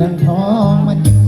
นานทองมัน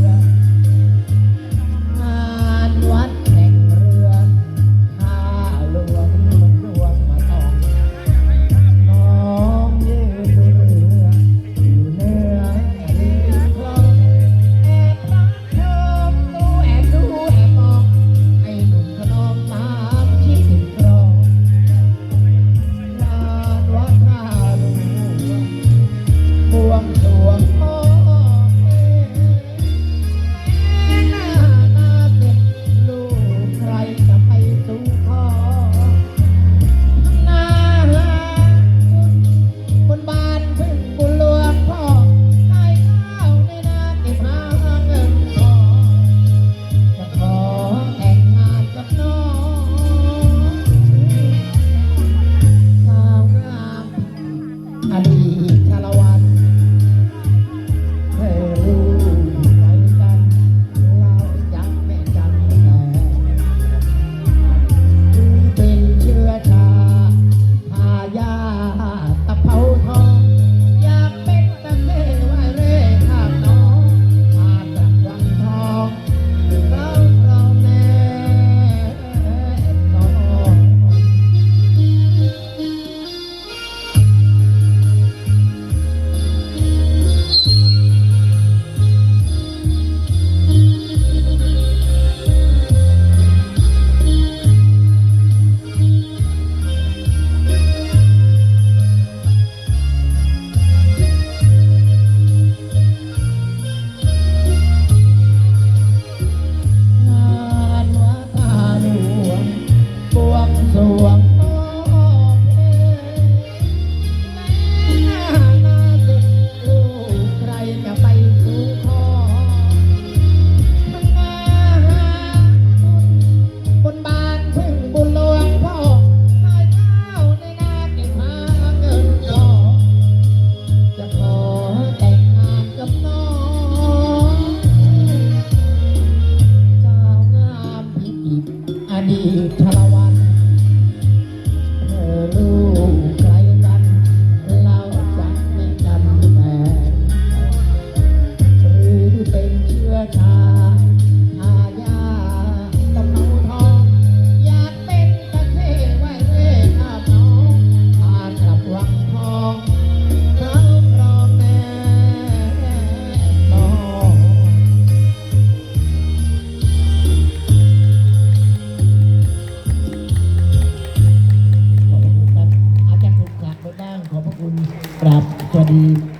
ชาวัเธอรู้ใคกัน เราจะไม่จำแต่หรือเป็นเชื้อชา Thank.